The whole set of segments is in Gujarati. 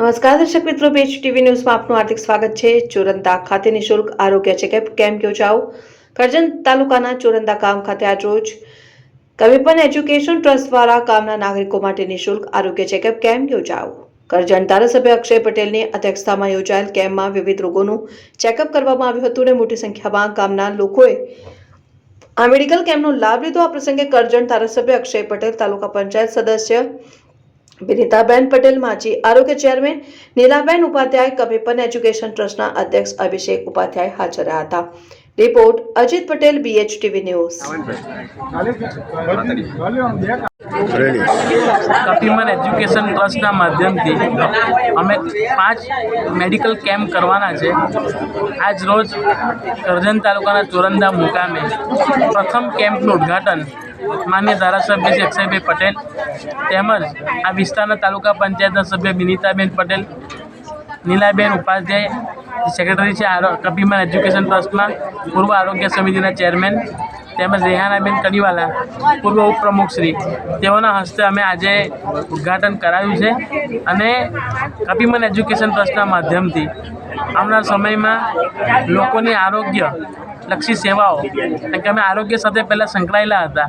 નમસ્કાર, દર્શક મિત્રો પેજ ટીવી ન્યૂઝમાં આપનું હાર્દિક સ્વાગત છે. ચોરંદા ખાતે નિઃશુલ્ક આરોગ્ય ચેકઅપ કેમ્પ યોજાઓ. કરજણ તાલુકાના ચોરંદા ગામ ખાતે આજરોજ કવિપન એજ્યુકેશન ટ્રસ્ટ દ્વારા ગામના નાગરિકો માટે નિઃશુલ્ક આરોગ્ય ચેકઅપ કેમ્પ યોજાઓ. કરજણ ધારાસભ્ય અક્ષય પટેલની અધ્યક્ષતામાં યોજાયેલ કેમ્પમાં વિવિધ રોગોનું ચેકઅપ કરવામાં આવ્યું હતું અને મોટી સંખ્યામાં ગામના લોકોએ આ મેડિકલ કેમ્પનો લાભ લીધો. આ પ્રસંગે કરજણ ધારાસભ્ય અક્ષય પટેલ તાલુકા પંચાયત સદસ્ય વિનીતાબેન પટેલ, માજી આરોગ્ય ચેરમેન નીલાબેન ઉપાધ્યાય કવિપન એજ્યુકેશન ટ્રસ્ટના અધ્યક્ષ અભિષેક ઉપાધ્યાય હાજર રહ્યા હતા. Report, Ajit Patel BHTV news ready કપિમન એજ્યુકેશન ટ્રસ્ટના માધ્યમથી અમે પાંચ મેડિકલ કેમ્પ કરવાના છે. આજ રોજ કરજણ તાલુકાના ચોરંદા મુકામે પ્રથમ કેમ્પનું ઉદ્ઘાટન માન્ય ધારાસભ્ય શ્રી અક્ષયભાઈ પટેલ. તેમજ આ વિસ્તારના તાલુકા પંચાયતના સભ્ય વિનીતાબેન પટેલ, નીલાબેન ઉપાધ્યાય સેક્રેટરી છે આરો કપિમન એજ્યુકેશન ટ્રસ્ટના પૂર્વ આરોગ્ય સમિતિના ચેરમેન તેમજ રેહાનાબેન કડીવાલા, પૂર્વ ઉપપ્રમુખશ્રી. તેઓના હસ્તે અમે આજે ઉદ્ઘાટન કરાવ્યું છે અને કપિમન એજ્યુકેશન ટ્રસ્ટના માધ્યમથી આવનાર સમયમાં લોકોની આરોગ્ય લક્ષી સેવાઓ, કારણ કે અમે આરોગ્ય સાથે પહેલાં સંકળાયેલા હતા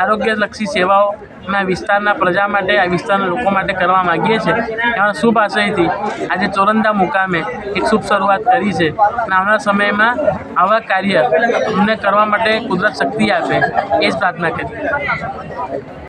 આરોગ્યલક્ષી સેવાઓ આ વિસ્તારના પ્રજા માટે, આ વિસ્તારના લોકો માટે કરવા માગીએ છીએ. એમાં શુભ આશયથી આજે ચોરંદા મુકામે એક શુભ શરૂઆત કરી છે. અને આવનાર સમયમાં આવા કાર્ય અમને કરવા માટે કુદરત શક્તિ આપે, એ જ પ્રાર્થના કરી